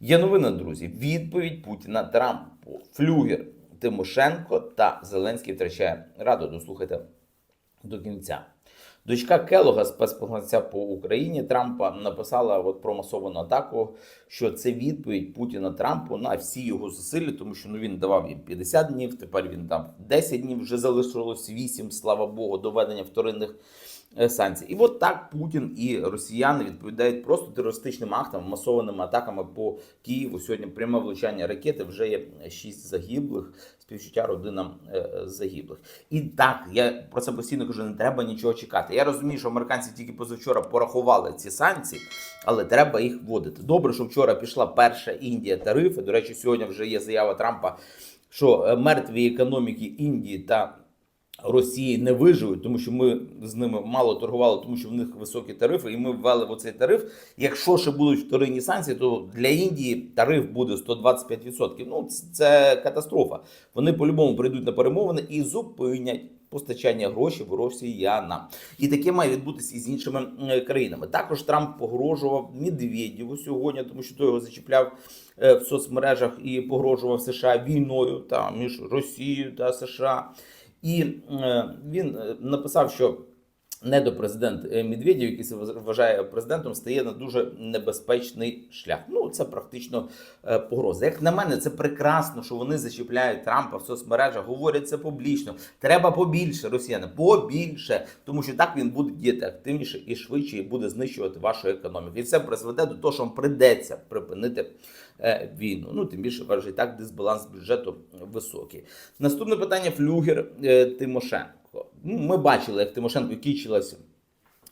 Є новина, друзі. Відповідь Путіна Трампу. Флюгер Тимошенко та Зеленський втрачає раду. Дослухайте до кінця. Дочка Келога, спецпосланця по Україні Трампа, написала от про масовану атаку, що це відповідь Путіна Трампу на всі його зусилля, тому що ну він давав їм 50 днів. Тепер він дав 10 днів. Вже залишилось 8, слава Богу, до введення вторинних е, санкцій. І от так Путін і росіяни відповідають просто терористичним актам, масованими атаками по Києву. Сьогодні пряме влучання ракети вже є 6 загиблих. Співчуття родинам е, загиблих. І так, я про це постійно кажу: не треба нічого чекати. Я розумію, що американці тільки позавчора порахували ці санкції, але треба їх вводити. Добре, що вчора пішла перша Індія тарифи. До речі, сьогодні вже є заява Трампа, що е, мертві економіки Індії та Росії не виживуть, тому що ми з ними мало торгували, тому що в них високі тарифи, і ми ввели в оцей тариф. Якщо ще будуть вторинні санкції, то для Індії тариф буде 125%. Ну це катастрофа. Вони по-любому прийдуть на перемовини і зупинять. Постачання грошей в росіянам, і таке має відбутися і з іншими країнами. Також Трамп погрожував Медведєву сьогодні, тому що той його зачіпляв е, в соцмережах і погрожував США війною та між Росією та США. І е, він е, написав, що недопрезидент е, Медведєв, який себе вважає президентом, стає на дуже небезпечний шлях. Ну це практично е, погроза. Як на мене, це прекрасно, що вони зачіпляють Трампа в соцмережах, говорять це публічно. Треба побільше, росіяни, побільше, тому що так він буде діяти активніше і швидше, і буде знищувати вашу економіку. І це призведе до того, що вам придеться припинити е, війну. Ну тим більше вважаю, так дисбаланс бюджету високий. Наступне питання: флюгер Тимошенко. Ну, ми бачили, як Тимошенко кічилася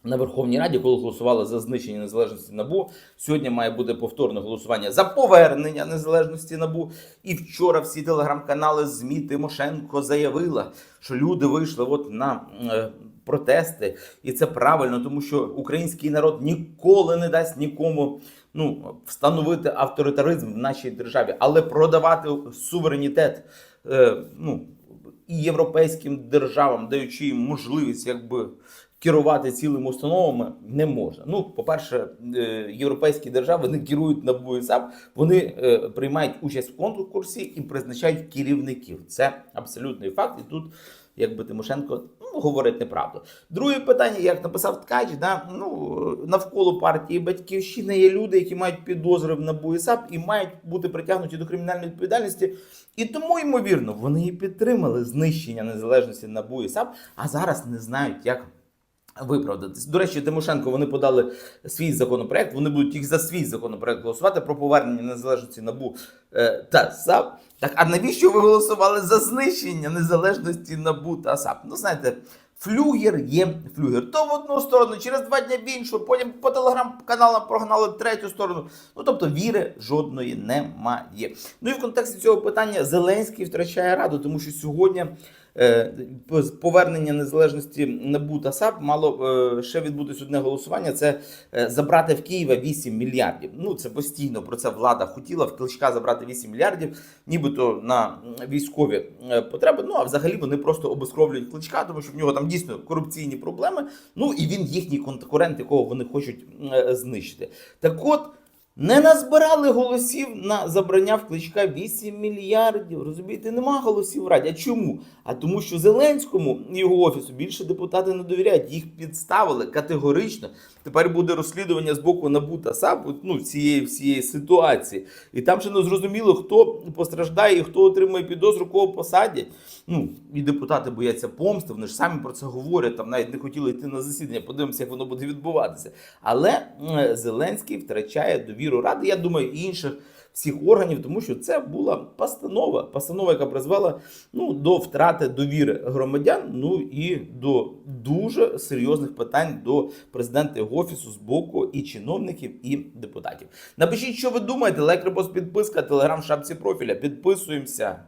на Верховній Раді, коли голосували за знищення незалежності набу. Сьогодні має бути повторне голосування за повернення незалежності набу. І вчора всі телеграм-канали ЗМІ Тимошенко заявила, що люди вийшли от на е, протести, і це правильно, тому що український народ ніколи не дасть нікому. Ну, встановити авторитаризм в нашій державі, але продавати суверенітет е, ну, і європейським державам, даючи їм можливість якби керувати цілими установами, не можна. Ну, по-перше, е, європейські держави не керують НАБУ і САП, вони е, приймають участь в конкурсі і призначають керівників. Це абсолютний факт. І тут, якби Тимошенко ну, говорить неправду. Друге питання, як написав Ткач, да, ну, навколо партії Батьківщина є люди, які мають підозри в НАБУ і САП і мають бути притягнуті до кримінальної відповідальності. І тому, ймовірно, вони і підтримали знищення незалежності НАБУ і САП, а зараз не знають, як виправдатись. До речі, Тимошенко вони подали свій законопроект. Вони будуть тільки за свій законопроект голосувати про повернення незалежності НАБУ е, та САП. Так, а навіщо ви голосували за знищення незалежності НАБУ та САП? Ну, знаєте, флюгер є флюгер. То в одну сторону, через два дні в іншу, потім по телеграм-каналам прогнали третю сторону. Ну тобто віри жодної немає. Ну і в контексті цього питання Зеленський втрачає раду, тому що сьогодні. Е, Повернення незалежності НАБУ та САП мало е, ще відбутись одне голосування. Це е, забрати в Києва 8 мільярдів. Ну це постійно про це влада хотіла в Кличка забрати 8 мільярдів, нібито на військові потреби. Ну а взагалі вони просто обескровлюють кличка, тому що в нього там дійсно корупційні проблеми. Ну і він їхній конкурент, якого вони хочуть знищити. Так от. Не назбирали голосів на забрання в кличка 8 мільярдів. Розумієте, нема голосів в раді. А чому? А тому, що Зеленському і його офісу більше депутати не довіряють. Їх підставили категорично. Тепер буде розслідування з боку НАБУ та САП ну, цієї всієї ситуації. І там ще не зрозуміло, хто постраждає і хто отримає підозру, кого посадять. Ну, і депутати бояться помсти, вони ж самі про це говорять, там навіть не хотіли йти на засідання. Подивимося, як воно буде відбуватися. Але Зеленський втрачає довіру ради. Я думаю, і інших всіх органів, тому що це була постанова, постанова, яка призвела ну, до втрати довіри громадян, ну і до дуже серйозних питань до президента його офісу з боку і чиновників, і депутатів. Напишіть, що ви думаєте, лайк, репост, підписка, телеграм, в шапці профіля. Підписуємося.